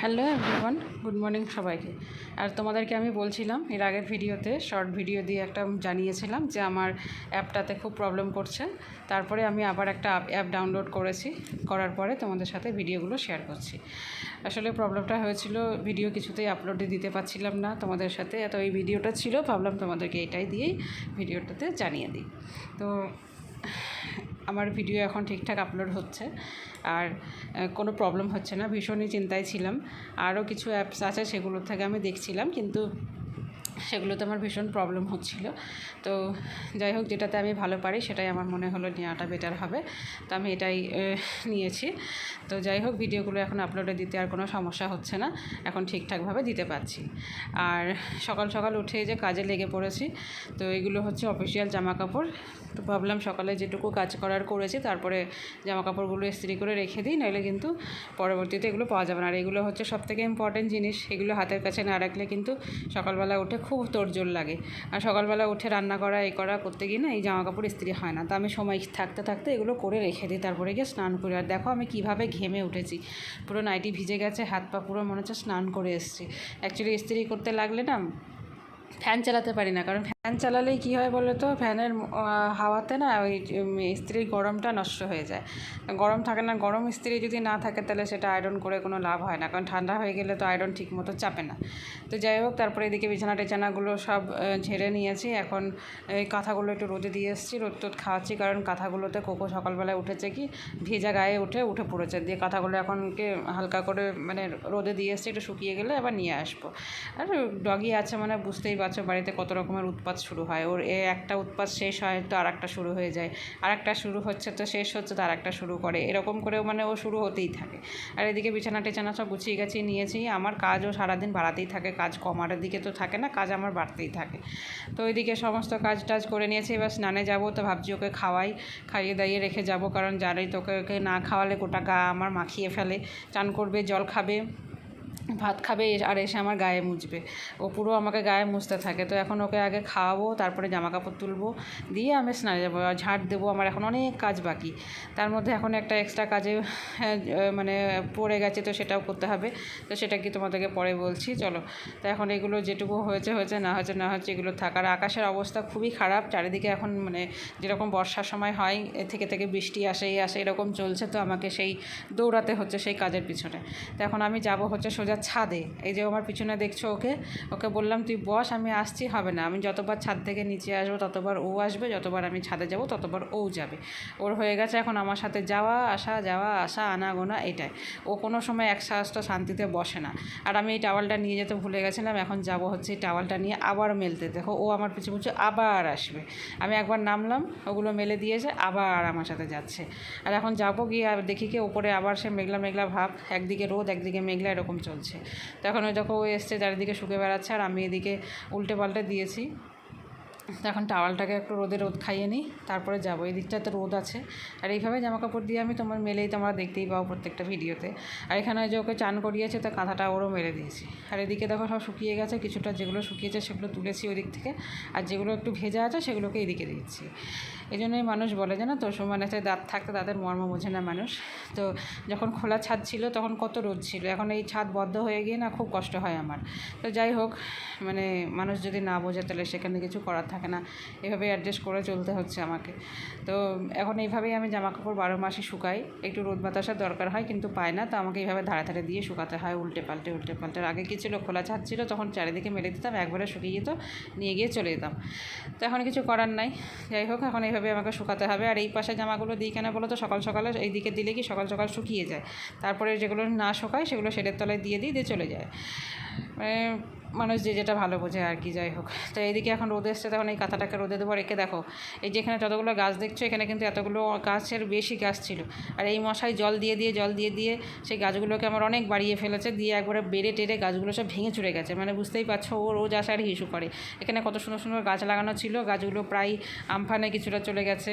Hello everyone, good morning সবাইকে। আর তোমাদেরকে আমি বলছিলাম, এর আগের ভিডিওতে, শর্ট ভিডিও দিয়ে একটা জানিয়েছিলাম যে আমার অ্যাপটাতে খুব প্রবলেম করছে। তারপরে আমি আবার একটা অ্যাপ ডাউনলোড করেছি, করার পরে তোমাদের সাথে ভিডিওগুলো শেয়ার করছি। আসলে প্রবলেমটা হয়েছিল, ভিডিও কিছুতেই আপলোডে দিতে পারছিলাম না তোমাদের সাথে। এত এই ভিডিওটা ছিল, ভাবলাম তোমাদেরকে এটাই দিয়েই ভিডিওটাতে জানিয়ে দিই। তো আমার ভিডিও এখন ঠিকঠাক আপলোড হচ্ছে। আর কোনো প্রবলেম হচ্ছে না, ভীষণই চিন্তায় ছিলাম। আরও কিছু অ্যাপস আছে সেগুলোর থেকে আমি দেখছিলাম, কিন্তু সেগুলোতে আমার ভীষণ প্রবলেম হচ্ছিল। তো যাই হোক, যেটাতে আমি ভালো পারি সেটাই আমার মনে হলো নেওয়াটা বেটার হবে। তো আমি এটাই নিয়েছি। তো যাই হোক, ভিডিওগুলো এখন আপলোডে দিতে আর কোনো সমস্যা হচ্ছে না। এখন ঠিকঠাকভাবে দিতে পারছি। আর সকাল সকাল উঠে যে কাজে লেগে পড়েছি, তো এগুলো হচ্ছে অফিসিয়াল জামা কাপড় তো ভাবলাম সকালে যেটুকু কাজ করার করেছি, তারপরে জামা কাপড়গুলো ইস্ত্রি করে রেখে দিই নইলে কিন্তু পরবর্তীতে এগুলো পাওয়া যাবে না। আর এগুলো হচ্ছে সবথেকে ইম্পর্টেন্ট জিনিস, এগুলো হাতের কাছে না রাখলে কিন্তু সকালবেলা উঠে খুব তোড়জোড় লাগে। আর সকালবেলা উঠে রান্না করা, এ করা করতে গিয়ে না এই জামা কাপড় ইস্ত্রি হয় না। তো আমি সময় থাকতে থাকতে এগুলো করে রেখে দিই, তারপরে গিয়ে স্নান করি। আর দেখো আমি কীভাবে ঘেমে উঠেছি। পুরো নাইটি ভিজে গেছে, হাত পা পুরো মনে হচ্ছে স্নান করে এসেছি। অ্যাকচুয়ালি ইস্ত্রি করতে লাগলে না, ফ্যান চালাতে পারি না, কারণ ফ্যান চালালে কী হয় বলো তো? ফ্যানের হাওয়াতে না ওই ইস্ত্রির গরমটা নষ্ট হয়ে যায়। গরম থাকে না, গরম ইস্ত্রি যদি না থাকে তাহলে সেটা আয়রন করে কোনো লাভ হয় না। কারণ ঠান্ডা হয়ে গেলে তো আয়রন ঠিক মতো চাপে না। তো যাই হোক, তারপরে এদিকে বিছানা টেছানাগুলো সব ঝেড়ে নিয়েছি। এখন এই কাঁথাগুলো একটু রোদে দিয়ে এসেছি। রোদ টোদ খাওয়াচ্ছি কারণ কাঁথাগুলোতে কোকো সকালবেলায় উঠেছে কি? ভেজা গায়ে উঠে উঠে পড়েছে। দিয়ে কাঁথাগুলো এখনকে হালকা করে মানে রোদে দিয়ে এসেছি, একটু শুকিয়ে গেলে আবার নিয়ে আসব। আর ডগি আছে মানে বুঝতেই পারছ বাড়িতে কত রকমের উৎপাত শুরু হয়। ওর এ একটা উৎপাত শেষ হয় তো আর একটা শুরু হয়ে যায়। আর একটা শুরু হচ্ছে তো শেষ হচ্ছে তো আর একটা শুরু করে। এরকম করেও মানে ও শুরু হতেই থাকে। আর এদিকে বিছানা টেছানা সব গুছিয়ে গাছিয়ে নিয়েছি। আমার কাজও সারাদিন বাড়াতেই থাকে। কাজ কমার দিকে তো থাকে না, কাজ আমার বাড়তেই থাকে। তো ওইদিকে সমস্ত কাজ টাজ করে নিয়েছি। এবার স্নানে যাব তো ভাবছি ওকে খাওয়াই। খাইয়ে দাইয়ে রেখে যাব কারণ জানোই তোকে ওকে না খাওয়ালে গোটা গা আমার মাখিয়ে ফেলে। চান করবে, জল খাবে। ভাত খাবে আর এসে আমার গায়ে মুছবে। ও পুরো আমাকে গায়ে মুছতে থাকে। তো এখন ওকে আগে খাওয়াবো, তারপরে জামা কাপড় তুলবো, দিয়ে আমি স্নানে যাব। আর ঝাঁট দেবো, আমার এখন অনেক কাজ বাকি। তার মধ্যে এখন একটা এক্সট্রা কাজে মানে পড়ে গেছে তো সেটাও করতে হবে। তো সেটা কি তোমাদেরকে পরে বলছি, চলো। তো এখন এগুলো যেটুকু হয়েছে হয়েছে, না হয়েছে, না হচ্ছে এগুলো থাকার আকাশের অবস্থা খুবই খারাপ। চারিদিকে এখন মানে যেরকম বর্ষার সময় হয়, এ থেকে থেকে বৃষ্টি আসে এই আসে, এরকম চলছে। তো আমাকে সেই দৌড়াতে হচ্ছে সেই কাজের পিছনে। তো এখন আমি যাব হচ্ছে সোজা ছাদে। এই যে আমার পিছনে দেখছ ওকে? ওকে বললাম, তুই বস, আমি আসছি। হবে না, আমি যতবার ছাদ থেকে নিচে আসব, ততবার ও আসবে, যতবার আমি ছাদে যাব, ততবার ও যাবে। ওর হয়ে গেছে এখন আমার সাথে যাওয়া, আসা যাওয়া, আসা আনা গোনা এটাই। ও কোনো সময় এক সাহসটা শান্তিতে বসে না। আর আমি এই টাওয়ালটা নিয়ে যেতে ভুলে গেছিলাম, এখন যাব হচ্ছে এই টাওয়ালটা নিয়ে আবার মেলতে। দেখো, ও আমার পিছু পিছু আবার আসবে। আমি একবার নামলাম, ওগুলো মেলে দিয়েছে, আবার আমার সাথে যাচ্ছে। আর এখন যাব গিয়ে, আর দেখি কি ওপরে আবার সে মেঘলা মেঘলা ভাব, একদিকে রোদ, একদিকে মেঘলা, এরকম চলছে। তখন ওই দেখো ও এসছে চারিদিকে শুকে বেড়াচ্ছে আর আমি এদিকে উল্টে পাল্টে দিয়েছি। এখন টাওয়ালটাকে একটু রোদে রোদ খাইয়ে নিই, তারপরে যাব। এই দিকটাতে রোদ আছে। আর এইভাবে জামা কাপড় দিয়ে আমি তোমার মেলেই তোমরা দেখতেই পাও প্রত্যেকটা ভিডিওতে। আর এখানে যে ওকে চান করিয়েছে, তো কাঁথাটা ওরও মেলে দিয়েছি। আর এদিকে দেখো সব শুকিয়ে গেছে, কিছুটা যেগুলো শুকিয়েছে সেগুলো তুলেছি ওই দিক থেকে। আর যেগুলো একটু ভেজা আছে সেগুলোকে এদিকে দিচ্ছি। এই জন্যই মানুষ বলে যে না তো সমানেতে দাঁত থাকতে তাদের মর্ম বোঝে না মানুষ। তো যখন খোলা ছাদ ছিল তখন কত রোদ ছিল। এখন এই ছাদ বদ্ধ হয়ে গিয়ে না খুব কষ্ট হয় আমার। তো যাই হোক মানে মানুষ যদি না বোঝে তাহলে সেখানে কিছু করার থাকে না। এভাবে অ্যাডজাস্ট করে চলতে হচ্ছে আমাকে। তো এখন এইভাবেই আমি জামা কাপড় বারো মাসই শুকাই। একটু রোদ বাতাসের দরকার হয় কিন্তু পায় না। তো আমাকে এইভাবে ধারে ধারে দিয়ে শুকাতে হয়, উল্টে পাল্টে উল্টে পাল্টে। আগে কী ছিল, খোলা ছাদ ছিল, তখন চারিদিকে মেলে দিতাম, একবারে শুকিয়ে যেত, নিয়ে গিয়ে চলে যেতাম। তো এখন কিছু করার নাই। যাই হোক, এখন এইভাবে আমাকে শুকাতে হবে। আর এই পাশে জামাগুলো দিই কেন বলো তো? সকাল সকালে এই দিকে দিলে কি সকাল সকাল শুকিয়ে যায়? তারপরে যেগুলো না শুকায়, সেগুলো শেডের তলায় দিয়ে দিই, দিয়ে চলে যায়। মানে মানুষ যে যেটা ভালো বোঝে আর কি, যাই হোক। তো এইদিকে এখন রোদে এসছে, তখন এই কাঁথাটাকে রোদে দেবো রেখে দেখো, এই যেখানে যতগুলো গাছ দেখছ, এখানে কিন্তু এতগুলো গাছের বেশি গাছ ছিল। আর এই মশাই জল দিয়ে দিয়ে, জল দিয়ে দিয়ে সেই গাছগুলোকে আমার অনেক বাড়িয়ে ফেলেছে, দিয়ে একবারে বেড়ে টেড়ে গাছগুলো সব ভেঙে চুরে গেছে। মানে বুঝতেই পারছ, ও রোজ আসার হিসু করে। এখানে কত সুন্দর সুন্দর গাছ লাগানো ছিল, গাছগুলো প্রায় আমফানে কিছুটা চলে গেছে।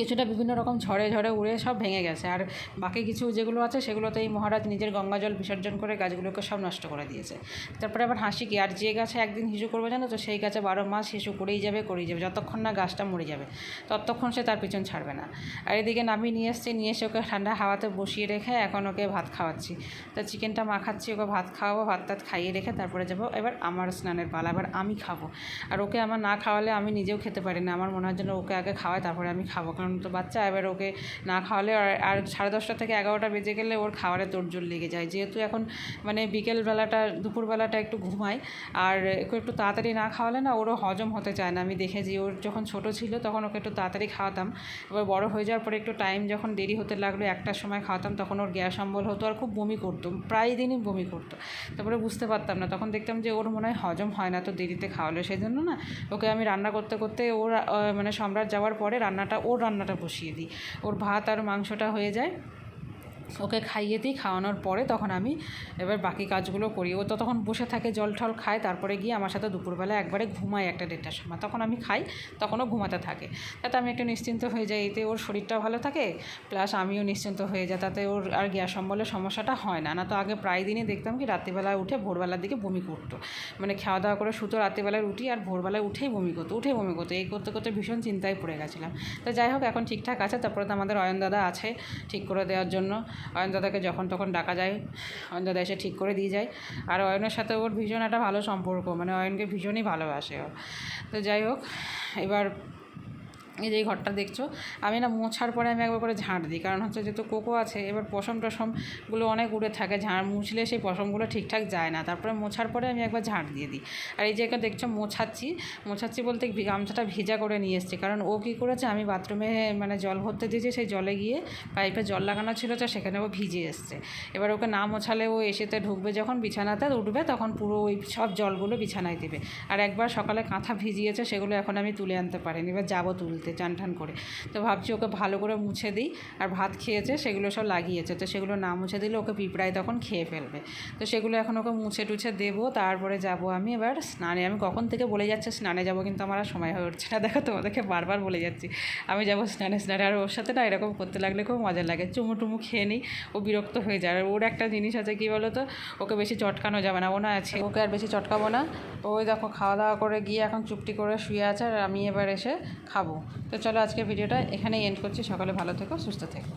কিছুটা বিভিন্ন রকম ঝড়ে ঝড়ে উড়ে সব ভেঙে গেছে। আর বাকি কিছু যেগুলো আছে সেগুলোতে এই মহারাজ নিজের গঙ্গা জল বিসর্জন করে গাছগুলোকে সব নষ্ট করে দিয়েছে। তারপরে আবার হাসি কি, আর যে গাছে একদিন হিসু করবে জানো তো, সেই গাছে বারো মাস হিসু করেই যাবে করেই যাবে। যতক্ষণ না গাছটা মরে যাবে, ততক্ষণ সে তার পিছন ছাড়বে না। আর এদিকে নামিয়ে নিয়ে এসছে, নিয়ে এসে ওকে ঠান্ডা হাওয়াতে বসিয়ে রেখে এখন ওকে ভাত খাওয়াচ্ছি। তা চিকেনটা মাখাচ্ছি ওকে ভাত খাওয়াবো, ভাত টাত খাইয়ে রেখে তারপরে যাব এবার আমার স্নানের পালা, এবার আমি খাব। আর ওকে আমার না খাওয়ালে আমি নিজেও খেতে পারি না। আমার মনে হয় যেন ওকে আগে খাওয়ায়, তারপরে আমি খাব। কারণ তো বাচ্চা এবার ওকে না খাওয়ালে আর সাড়ে দশটা থেকে এগারোটা বেজে গেলে ওর খাবারে তোড়জোড় লেগে যায়। যেহেতু এখন মানে বিকেলবেলাটা, দুপুরবেলাটা একটু ঘুমায়, আর ওকে একটু তাড়াতাড়ি না খাওয়ালে না ওরও হজম হতে চায় না। আমি দেখেছি ওর যখন ছোট ছিল তখন ওকে একটু তাড়াতাড়ি খাওয়াতাম। এবার বড় হয়ে যাওয়ার পরে একটু টাইম যখন দেরি হতে লাগল, একটার সময় খাওয়াতাম, তখন ওর গ্যাস অম্বল হতো আর খুব বমি করতো, প্রায় দিনই বমি করতো। তারপরে বুঝতে পারতাম না, তখন দেখতাম যে ওর মনে হয় হজম হয় না তো দেরিতে খাওয়ালে। সেই জন্য না ওকে আমি রান্না করতে করতে ওর মানে সম্রাট যাওয়ার পরে রান্নাটা, ওর রান্নাটা বসিয়ে দিই। ওর ভাত আর মাংসটা হয়ে যায়। ওকে খাইয়ে দিই, খাওয়ানোর পরে তখন আমি এবার বাকি কাজগুলো করি। ও তো তখন বসে থাকে, জল টল খায়, তারপরে গিয়ে আমার সাথে দুপুরবেলা একবারে ঘুমায় একটা দেড়টার সময়। তখন আমি খাই, তখনও ঘুমাতে থাকে। তাতে আমি একটু নিশ্চিন্ত হয়ে যাই, এতে ওর শরীরটা ভালো থাকে, প্লাস আমিও নিশ্চিন্ত হয়ে যাই, তাতে ওর আর গ্যাস অম্বলের সমস্যাটা হয় না। না তো আগে প্রায় দিনই দেখতাম কি, রাত্রিবেলায় উঠে ভোরবেলার দিকে বমি করতো। মানে খাওয়া দাওয়া করে শুতো, রাত্রিবেলায় উঠি আর ভোরবেলায় উঠেই বমি করতো, উঠেই বমি করতো। এই করতে করতে ভীষণ চিন্তায় পড়ে গেছিলাম। তো যাই হোক, এখন ঠিকঠাক আছে। তারপরে তো আমাদের অয়ন দাদা আছে ঠিক করে দেওয়ার জন্য। অয়ন দাদাকে যখন তখন ডাকা যায় অয়ন দাদা এসে ঠিক করে দিয়ে যায়। আর অয়নের সাথে ওর ভীষণ একটা ভালো সম্পর্ক মানে অয়নকে ভীষণই ভালোবাসে ও। তো যাই হোক, এবার এই যে এই ঘরটা দেখছ, আমি না মোছার পরে আমি একবার করে ঝাঁট দিই। কারণ হচ্ছে যেহেতু কোকো আছে, এবার পশম টসমগুলো অনেক উড়ে থাকে ঝাড় মুছলে সেই পশমগুলো ঠিকঠাক যায় না। তারপরে মোছার পরে আমি একবার ঝাঁট দিয়ে দিই। আর এই এখানে দেখছ মোছাচ্ছি মোছাচ্ছি বলতে গামছাটা ভিজা করে নিয়ে এসেছি। কারণ ও কী করেছে, আমি বাথরুমে মানে জল ভরতে দিয়েছি, সেই জলে গিয়ে পাইপে জল লাগানো ছিল, তো সেখানে ও ভিজে এসছে। এবার ওকে না মোছালে ও এসেতে ঢুকবে যখন, বিছানাতে উঠবে, তখন পুরো ওই সব জলগুলো বিছানায় দেবে। আর একবার সকালে কাঁথা ভিজিয়েছে, সেগুলো এখন আমি তুলে আনতে পারিনি, এবার যাব তুলতে। চান টান করে। তো ভাবছি ওকে ভালো করে মুছে দিই, আর ভাত খেয়েছে, সেগুলো সব লাগিয়েছে। তো সেগুলো না মুছে দিলে ওকে পিঁপড়ায় তখন খেয়ে ফেলবে। তো সেগুলো এখন ওকে মুছে টুছে দেবো, তারপরে যাব আমি এবার স্নানে। আমি কখন থেকে বলে যাচ্ছে স্নানে যাব, কিন্তু আমার আর সময় হয়ে উঠছে না। দেখো, তোমাদেরকে বারবার বলে যাচ্ছি, আমি যাব স্নানে স্নানে। আর ওর সাথে না এরকম করতে লাগলে খুব মজা লাগে। চুমু টুমু খেয়ে নিই, ও বিরক্ত হয়ে যায়। আর ওর একটা জিনিস আছে, কি বলো তো ওকে বেশি চটকানো যাবে না। ও না আছে, ওকে আর বেশি চটকাবো না। ওই দেখো, খাওয়া দাওয়া করে গিয়ে এখন চুপটি করে শুয়ে আছে, আর আমি এবার এসে খাব। তো চলো আজকে ভিডিওটা এখানেই এন্ড করছি। সকালে ভালো থেকো সুস্থ থেকো।